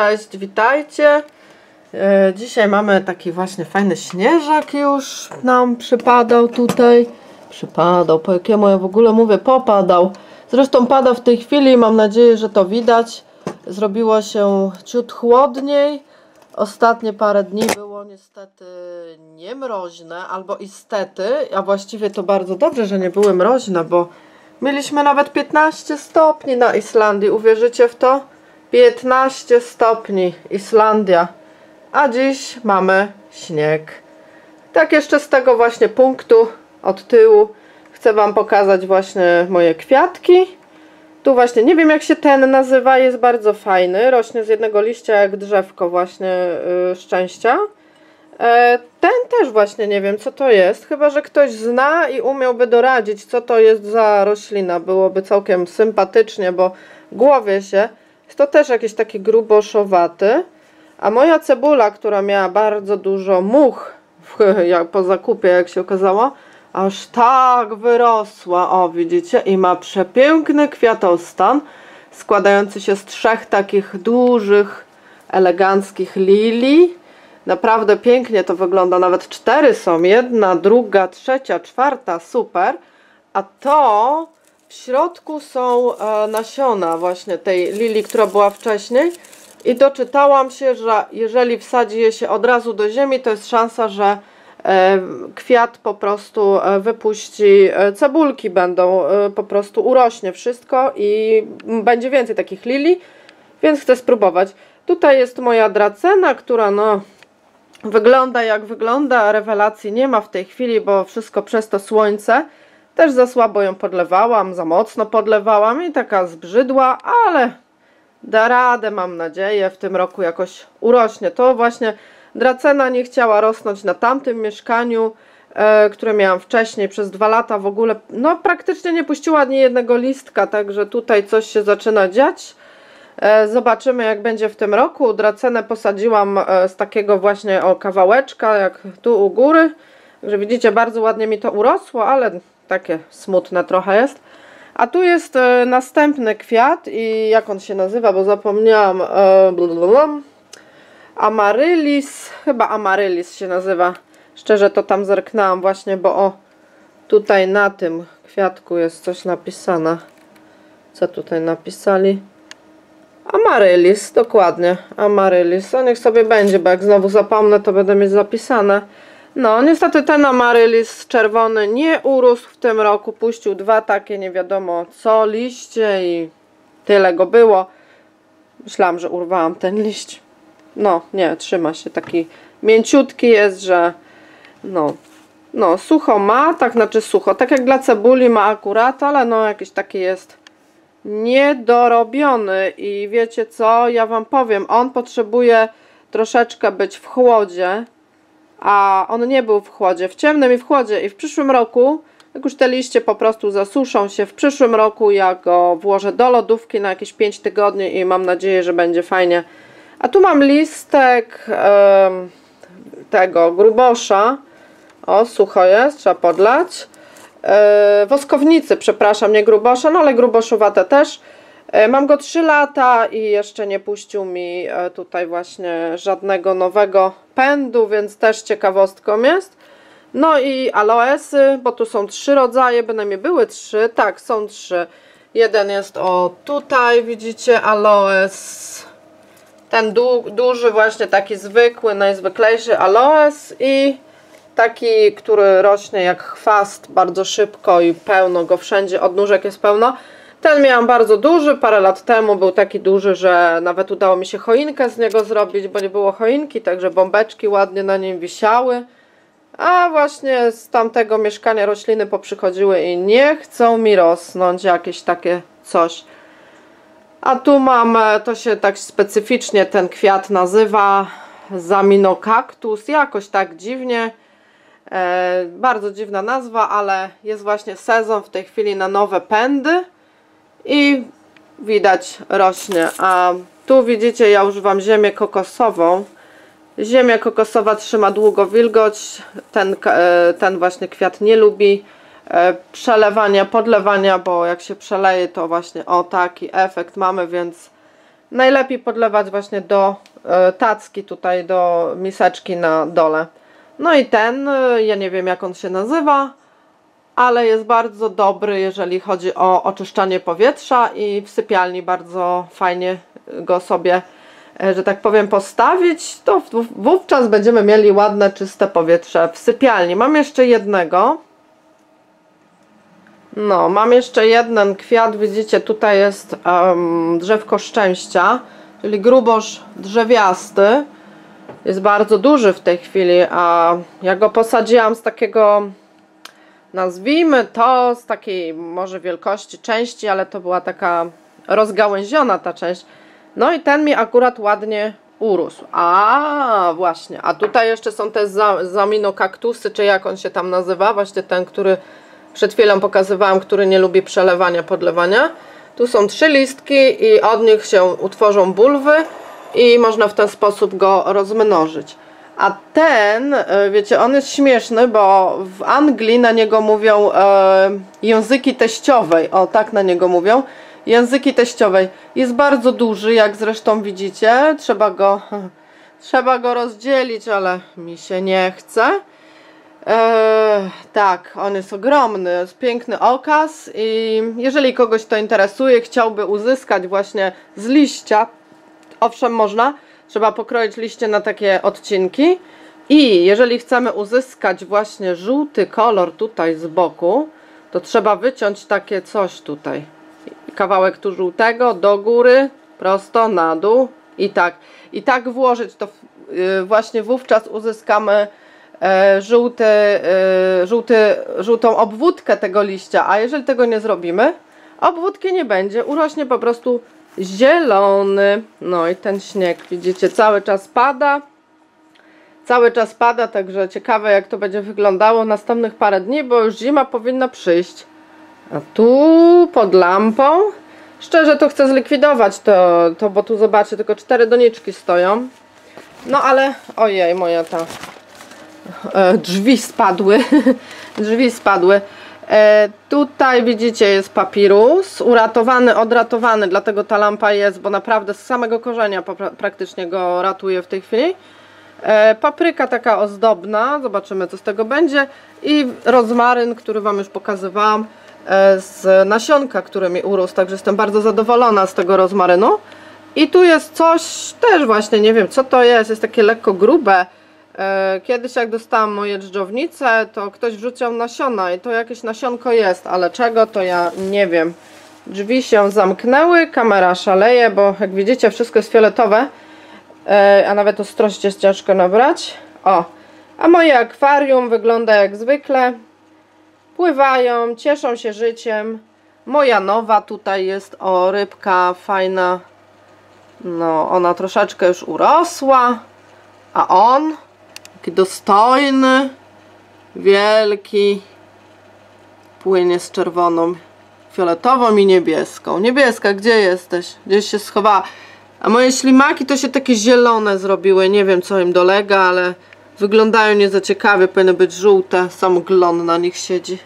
Cześć, witajcie. E, Dzisiaj mamy taki właśnie fajny śnieżak już nam przypadał tutaj. Przypadał, po jakiemu ja w ogóle mówię, popadał. Zresztą pada w tej chwili, mam nadzieję, że to widać. Zrobiło się ciut chłodniej. Ostatnie parę dni było niestety nie mroźne, albo istety, a właściwie to bardzo dobrze, że nie były mroźne, bo mieliśmy nawet 15 stopni na Islandii. Uwierzycie w to? 15 stopni Islandia, a dziś mamy śnieg. Tak jeszcze z tego właśnie punktu od tyłu chcę Wam pokazać właśnie moje kwiatki. Tu właśnie, nie wiem jak się ten nazywa, jest bardzo fajny, rośnie z jednego liścia jak drzewko właśnie yy, szczęścia. E, ten też właśnie nie wiem co to jest, chyba że ktoś zna i umiałby doradzić co to jest za roślina, byłoby całkiem sympatycznie, bo głowie się. To też jakiś taki gruboszowaty. A moja cebula, która miała bardzo dużo much po zakupie, jak się okazało, aż tak wyrosła. O, widzicie? I ma przepiękny kwiatostan składający się z trzech takich dużych, eleganckich lilii. Naprawdę pięknie to wygląda. Nawet cztery są. Jedna, druga, trzecia, czwarta. Super. A to w środku są e, nasiona właśnie tej lilii, która była wcześniej. I doczytałam się, że jeżeli wsadzi je się od razu do ziemi, to jest szansa, że e, kwiat po prostu e, wypuści cebulki, będą po prostu urośnie wszystko i będzie więcej takich lilii, więc chcę spróbować. Tutaj jest moja dracena, która no wygląda jak wygląda, rewelacji nie ma w tej chwili, bo wszystko przez to słońce. Też za słabo ją podlewałam, za mocno podlewałam i taka zbrzydła, ale da radę, mam nadzieję, w tym roku jakoś urośnie. To właśnie dracena nie chciała rosnąć na tamtym mieszkaniu, e, które miałam wcześniej przez dwa lata w ogóle, no praktycznie nie puściła ani jednego listka, także tutaj coś się zaczyna dziać. E, zobaczymy jak będzie w tym roku. Dracenę posadziłam e, z takiego właśnie o kawałeczka, jak tu u góry. Także widzicie, bardzo ładnie mi to urosło, ale takie smutne trochę jest. A tu jest e, następny kwiat i jak on się nazywa, bo zapomniałam. E. Amaryllis, chyba Amaryllis się nazywa. Szczerze to tam zerknęłam właśnie, bo o tutaj na tym kwiatku jest coś napisane. Co tutaj napisali? Amaryllis, dokładnie. Amaryllis. O niech sobie będzie, bo jak znowu zapomnę, to będę mieć zapisane. No, niestety ten amaryllis czerwony nie urósł w tym roku. Puścił dwa takie, nie wiadomo co, liście i tyle go było. Myślałam, że urwałam ten liść. No, nie, trzyma się. Taki mięciutki jest, że no, no, sucho ma, tak znaczy sucho. Tak jak dla cebuli ma akurat, ale no, jakiś taki jest niedorobiony. I wiecie co, ja wam powiem, on potrzebuje troszeczkę być w chłodzie a on nie był w chłodzie, w ciemnym i w chłodzie i w przyszłym roku, jak już te liście po prostu zasuszą się, w przyszłym roku ja go włożę do lodówki na jakieś 5 tygodni i mam nadzieję, że będzie fajnie. A tu mam listek tego grubosza, o sucho jest, trzeba podlać, e, woskownicy, przepraszam, nie grubosza, no ale gruboszowate też. E, mam go 3 lata i jeszcze nie puścił mi e, tutaj właśnie żadnego nowego pędu, więc też ciekawostką jest. No i aloesy, bo tu są trzy rodzaje, bynajmniej były trzy. Tak, są trzy. Jeden jest o tutaj, widzicie, aloes. Ten du duży właśnie taki zwykły, najzwyklejszy aloes i taki, który rośnie jak chwast bardzo szybko i pełno go wszędzie, od nóżek jest pełno. Ten miałam bardzo duży, parę lat temu był taki duży, że nawet udało mi się choinkę z niego zrobić, bo nie było choinki, także bombeczki ładnie na nim wisiały. A właśnie z tamtego mieszkania rośliny poprzychodziły i nie chcą mi rosnąć jakieś takie coś. A tu mam, e, to się tak specyficznie ten kwiat nazywa Zaminokaktus, jakoś tak dziwnie. E, bardzo dziwna nazwa, ale jest właśnie sezon w tej chwili na nowe pędy i widać rośnie. A tu widzicie, ja używam ziemię kokosową. Ziemia kokosowa trzyma długo wilgoć. Ten, e, ten właśnie kwiat nie lubi e, przelewania, podlewania, bo jak się przeleje, to właśnie o taki efekt mamy, więc najlepiej podlewać właśnie do e, tacki, tutaj do miseczki na dole. No i ten, ja nie wiem jak on się nazywa, ale jest bardzo dobry, jeżeli chodzi o oczyszczanie powietrza i w sypialni bardzo fajnie go sobie, e, że tak powiem, postawić, to wówczas będziemy mieli ładne, czyste powietrze w sypialni. Mam jeszcze jednego. No, mam jeszcze jeden kwiat, widzicie, tutaj jest um, drzewko szczęścia, czyli grubosz drzewiasty. Jest bardzo duży w tej chwili, a ja go posadziłam z takiego nazwijmy to z takiej może wielkości części, ale to była taka rozgałęziona ta część. No i ten mi akurat ładnie urósł. A właśnie, a tutaj jeszcze są te zaminokaktusy, czy jak on się tam nazywa, właśnie ten, który przed chwilą pokazywałam, który nie lubi przelewania, podlewania. Tu są trzy listki i od nich się utworzą bulwy i można w ten sposób go rozmnożyć. A ten, e, wiecie, on jest śmieszny, bo w Anglii na niego mówią e, języki teściowej. O, tak na niego mówią. Języki teściowej. Jest bardzo duży, jak zresztą widzicie. Trzeba go, trzeba go rozdzielić, ale mi się nie chce. E, tak, on jest ogromny, jest piękny okaz i jeżeli kogoś to interesuje, chciałby uzyskać właśnie z liścia, owszem można, Trzeba pokroić liście na takie odcinki. I jeżeli chcemy uzyskać właśnie żółty kolor tutaj z boku, to trzeba wyciąć takie coś tutaj. Kawałek tu żółtego do góry, prosto na dół i tak. I tak włożyć to y, właśnie wówczas uzyskamy e, żółty, e, żółty, żółtą obwódkę tego liścia. A jeżeli tego nie zrobimy, obwódki nie będzie. Urośnie po prostu zielony. No i ten śnieg, widzicie, cały czas pada. Cały czas pada, także ciekawe jak to będzie wyglądało następnych parę dni, bo już zima powinna przyjść. A tu pod lampą, szczerze to chcę zlikwidować to, to bo tu zobaczcie, tylko cztery doniczki stoją. No ale, ojej, moja ta e, drzwi spadły, drzwi spadły. E, tutaj widzicie jest papirus, uratowany, odratowany, dlatego ta lampa jest, bo naprawdę z samego korzenia praktycznie go ratuje w tej chwili. E, papryka taka ozdobna, zobaczymy co z tego będzie i rozmaryn, który Wam już pokazywałam e, z nasionka, który mi urósł, także jestem bardzo zadowolona z tego rozmarynu. I tu jest coś, też właśnie nie wiem co to jest, jest takie lekko grube, kiedyś jak dostałam moje dżdżownice, to ktoś wrzucił nasiona i to jakieś nasionko jest, ale czego to ja nie wiem. Drzwi się zamknęły, kamera szaleje, bo jak widzicie wszystko jest fioletowe, e, a nawet ostrość jest ciężko nabrać. O, a moje akwarium wygląda jak zwykle. Pływają, cieszą się życiem. Moja nowa tutaj jest, o rybka fajna. No, ona troszeczkę już urosła. A on Taki dostojny, wielki. Płynie z czerwoną, fioletową i niebieską. Niebieska, gdzie jesteś? Gdzieś się schowała. A moje ślimaki to się takie zielone zrobiły. Nie wiem co im dolega, ale wyglądają nie za ciekawie. Powinny być żółte. Sam glon na nich siedzi.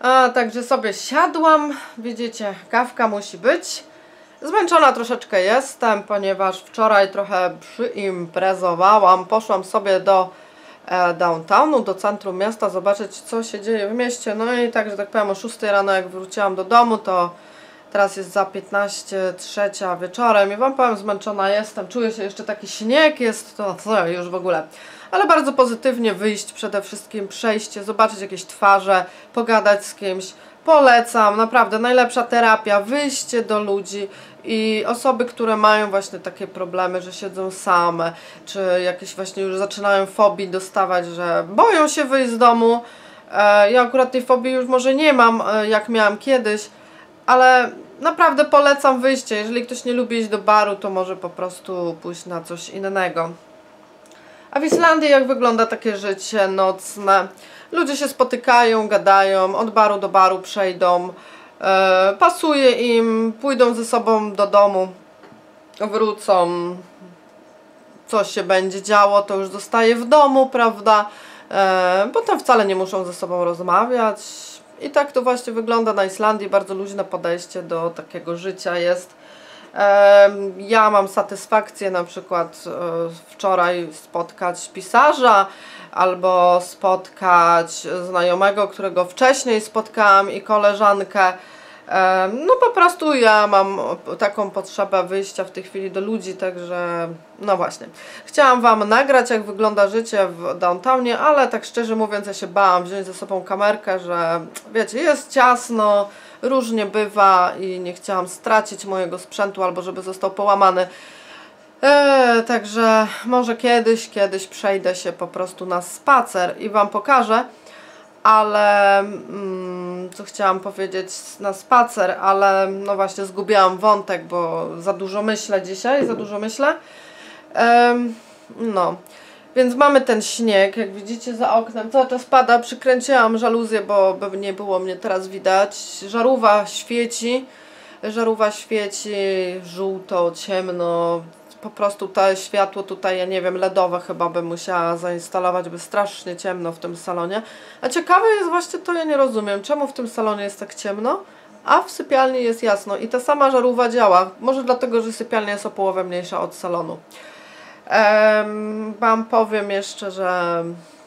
A, także sobie siadłam. Widzicie, kawka musi być. Zmęczona troszeczkę jestem, ponieważ wczoraj trochę przyimprezowałam. Poszłam sobie do e, downtownu, do centrum miasta, zobaczyć co się dzieje w mieście. No i tak, że tak powiem o 6 rano jak wróciłam do domu, to teraz jest za 15, trzecia wieczorem i Wam powiem, zmęczona jestem. Czuję się jeszcze taki śnieg jest, to co już w ogóle. Ale bardzo pozytywnie wyjść, przede wszystkim przejście, zobaczyć jakieś twarze, pogadać z kimś. Polecam, naprawdę najlepsza terapia, wyjście do ludzi i osoby, które mają właśnie takie problemy, że siedzą same, czy jakieś właśnie już zaczynają fobii dostawać, że boją się wyjść z domu. E, ja akurat tej fobii już może nie mam, e, jak miałam kiedyś, ale naprawdę polecam wyjście. Jeżeli ktoś nie lubi iść do baru, to może po prostu pójść na coś innego. A w Islandii jak wygląda takie życie nocne? Ludzie się spotykają, gadają, od baru do baru przejdą, e, pasuje im, pójdą ze sobą do domu, wrócą, coś się będzie działo, to już zostaje w domu, prawda? E, potem wcale nie muszą ze sobą rozmawiać. I tak to właśnie wygląda na Islandii. Bardzo luźne podejście do takiego życia jest. Ja mam satysfakcję na przykład e, wczoraj spotkać pisarza albo spotkać znajomego, którego wcześniej spotkałam i koleżankę. No po prostu ja mam taką potrzebę wyjścia w tej chwili do ludzi, także no właśnie. Chciałam Wam nagrać jak wygląda życie w downtownie, ale tak szczerze mówiąc ja się bałam wziąć ze sobą kamerkę, że wiecie, jest ciasno, różnie bywa i nie chciałam stracić mojego sprzętu albo żeby został połamany. Eee, także może kiedyś, kiedyś przejdę się po prostu na spacer i Wam pokażę, ale mm, co chciałam powiedzieć na spacer, ale no właśnie zgubiłam wątek, bo za dużo myślę dzisiaj, za dużo myślę. No, więc mamy ten śnieg, jak widzicie za oknem, cały czas pada, przykręciłam żaluzję, bo by nie było mnie teraz widać. Żarówa świeci, żarówa świeci żółto, ciemno, po prostu to światło tutaj, ja nie wiem, LEDowe chyba bym musiała zainstalować, by strasznie ciemno w tym salonie. A ciekawe jest właśnie to, ja nie rozumiem, czemu w tym salonie jest tak ciemno, a w sypialni jest jasno i ta sama żarówka działa. Może dlatego, że sypialnia jest o połowę mniejsza od salonu. Em, Wam powiem jeszcze, że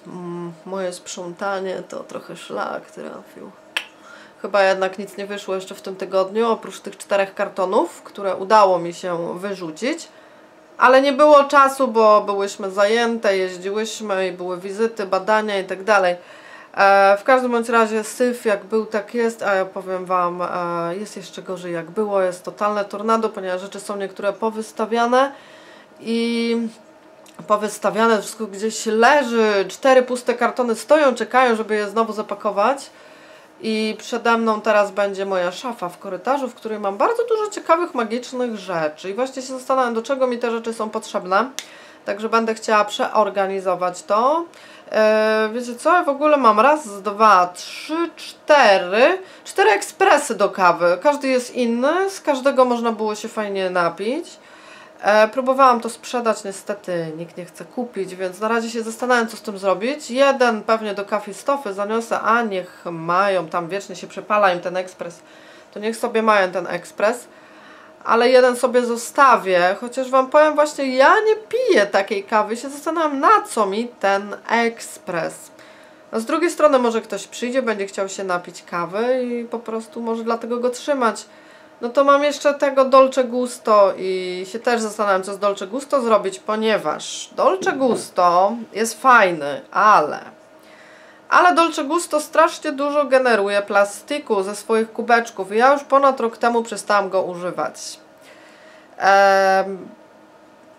mm, moje sprzątanie to trochę szlak trafił. Chyba jednak nic nie wyszło jeszcze w tym tygodniu, oprócz tych czterech kartonów, które udało mi się wyrzucić. Ale nie było czasu, bo byłyśmy zajęte, jeździłyśmy i były wizyty, badania i tak dalej. E, W każdym bądź razie syf jak był, tak jest, a ja powiem Wam, e, jest jeszcze gorzej jak było, jest totalne tornado, ponieważ rzeczy są niektóre powystawiane i powystawiane, wszystko gdzieś leży, cztery puste kartony stoją, czekają, żeby je znowu zapakować. I przede mną teraz będzie moja szafa w korytarzu, w której mam bardzo dużo ciekawych, magicznych rzeczy. I właśnie się zastanawiam, do czego mi te rzeczy są potrzebne. Także będę chciała przeorganizować to. Eee, wiecie co? Ja w ogóle mam raz, dwa, trzy, cztery. Cztery ekspresy do kawy. Każdy jest inny, z każdego można było się fajnie napić. E, próbowałam to sprzedać, niestety nikt nie chce kupić, więc na razie się zastanawiam, co z tym zrobić. Jeden pewnie do kawy stofy zaniosę, a niech mają, tam wiecznie się przepala im ten ekspres, to niech sobie mają ten ekspres. Ale jeden sobie zostawię, chociaż Wam powiem właśnie, ja nie piję takiej kawy, się zastanawiam, na co mi ten ekspres. A z drugiej strony może ktoś przyjdzie, będzie chciał się napić kawy i po prostu może dlatego go trzymać. No to mam jeszcze tego Dolce Gusto i się też zastanawiam, co z Dolce Gusto zrobić, ponieważ Dolce Gusto jest fajny, ale... Ale Dolce Gusto strasznie dużo generuje plastiku ze swoich kubeczków i ja już ponad rok temu przestałam go używać. Em,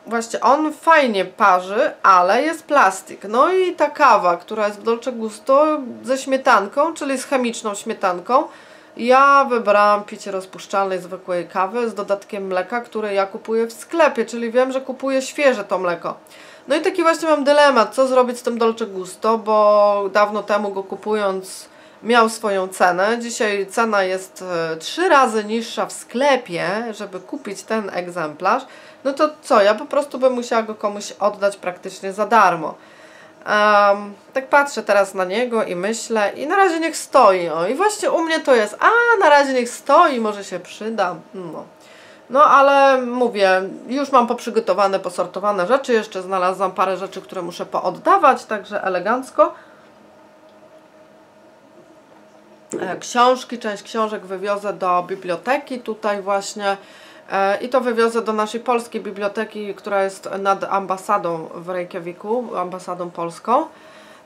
Właśnie on fajnie parzy, ale jest plastik. No i ta kawa, która jest w Dolce Gusto ze śmietanką, czyli z chemiczną śmietanką, ja wybrałam picie rozpuszczalnej zwykłej kawy z dodatkiem mleka, które ja kupuję w sklepie, czyli wiem, że kupuję świeże to mleko. No i taki właśnie mam dylemat, co zrobić z tym Dolce Gusto, bo dawno temu go kupując miał swoją cenę. Dzisiaj cena jest e, trzy razy niższa w sklepie, żeby kupić ten egzemplarz. No to co, ja po prostu bym musiała go komuś oddać praktycznie za darmo. Em, tak patrzę teraz na niego i myślę, i na razie niech stoi. O, i właśnie u mnie to jest, a na razie niech stoi, może się przyda. No. No ale mówię, już mam poprzygotowane, posortowane rzeczy, jeszcze znalazłam parę rzeczy, które muszę pooddawać, także elegancko. E, Książki, część książek wywiozę do biblioteki tutaj właśnie i to wywiozę do naszej polskiej biblioteki, która jest nad ambasadą w Reykjaviku, ambasadą polską.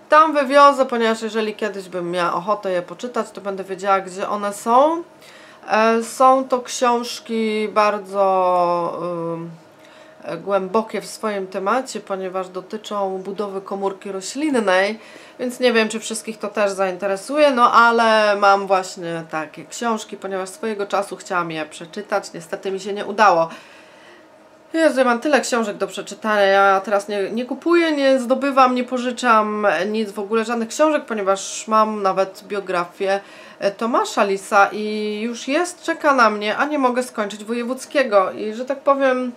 Tam wywiozę, ponieważ jeżeli kiedyś bym miała ochotę je poczytać, to będę wiedziała, gdzie one są. E, Są to książki bardzo e, głębokie w swoim temacie, ponieważ dotyczą budowy komórki roślinnej, więc nie wiem, czy wszystkich to też zainteresuje, no ale mam właśnie takie książki, ponieważ swojego czasu chciałam je przeczytać, niestety mi się nie udało. Jezu, ja mam tyle książek do przeczytania, ja teraz nie, nie kupuję, nie zdobywam, nie pożyczam nic, w ogóle żadnych książek, ponieważ mam nawet biografię e, Tomasza Lisa i już jest, czeka na mnie, a nie mogę skończyć wojewódzkiego. I że tak powiem,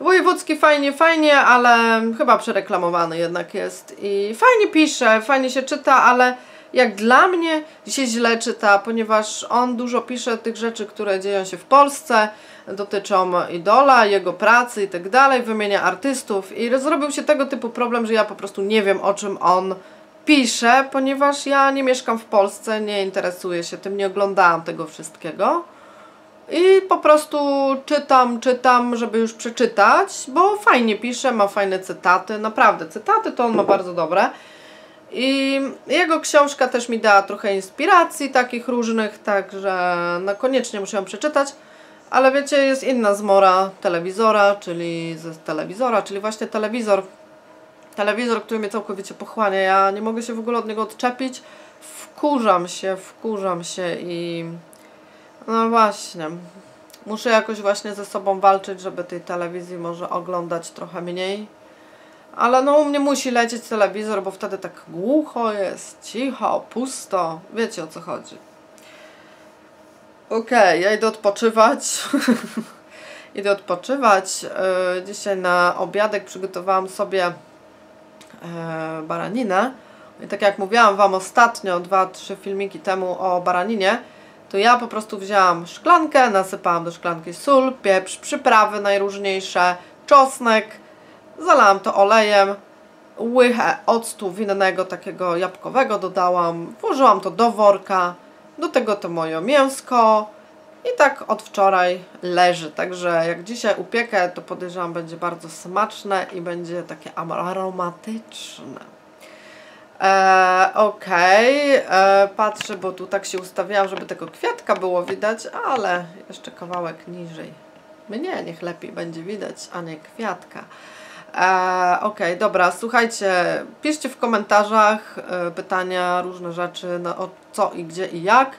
wojewódzki fajnie, fajnie, ale chyba przereklamowany jednak jest i fajnie pisze, fajnie się czyta, ale jak dla mnie się źle czyta, ponieważ on dużo pisze tych rzeczy, które dzieją się w Polsce, dotyczą idola, jego pracy i tak dalej, wymienia artystów i zrobił się tego typu problem, że ja po prostu nie wiem o czym on pisze, ponieważ ja nie mieszkam w Polsce, nie interesuję się tym, nie oglądałam tego wszystkiego. I po prostu czytam, czytam, żeby już przeczytać, bo fajnie pisze, ma fajne cytaty, naprawdę, cytaty to on ma bardzo dobre. I jego książka też mi dała trochę inspiracji takich różnych, także no koniecznie muszę ją przeczytać. Ale wiecie, jest inna zmora telewizora, czyli ze telewizora, czyli właśnie telewizor. Telewizor, który mnie całkowicie pochłania. Ja nie mogę się w ogóle od niego odczepić. Wkurzam się, wkurzam się i no właśnie. Muszę jakoś właśnie ze sobą walczyć, żeby tej telewizji może oglądać trochę mniej. Ale no u mnie musi lecieć telewizor, bo wtedy tak głucho jest, cicho, pusto. Wiecie o co chodzi. Okej, okay, ja idę odpoczywać. idę odpoczywać. Yy, dzisiaj na obiadek przygotowałam sobie yy, baraninę. I tak jak mówiłam Wam ostatnio, dwa, trzy filmiki temu o baraninie, to ja po prostu wzięłam szklankę, nasypałam do szklanki sól, pieprz, przyprawy najróżniejsze, czosnek, zalałam to olejem, łychę octu winnego takiego jabłkowego dodałam, włożyłam to do worka, do tego to moje mięsko i tak od wczoraj leży, także jak dzisiaj upiekę, to podejrzewam będzie bardzo smaczne i będzie takie aromatyczne. E, Okej, okay. E, patrzę, bo tu tak się ustawiałam, żeby tego kwiatka było widać, ale jeszcze kawałek niżej. Mnie niech lepiej będzie widać, a nie kwiatka. E, Okej, okay, dobra, słuchajcie, piszcie w komentarzach e, pytania, różne rzeczy, no, o co i gdzie i jak.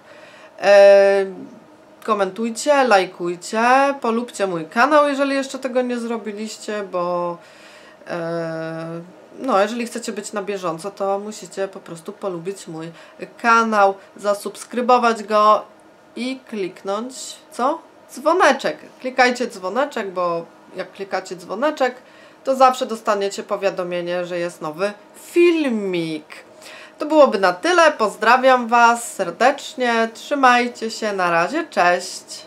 E, komentujcie, lajkujcie, polubcie mój kanał, jeżeli jeszcze tego nie zrobiliście, bo e, no, jeżeli chcecie być na bieżąco, to musicie po prostu polubić mój kanał, zasubskrybować go i kliknąć, co? Dzwoneczek. Klikajcie dzwoneczek, bo jak klikacie dzwoneczek, to zawsze dostaniecie powiadomienie, że jest nowy filmik. To byłoby na tyle. Pozdrawiam Was serdecznie. Trzymajcie się. Na razie. Cześć.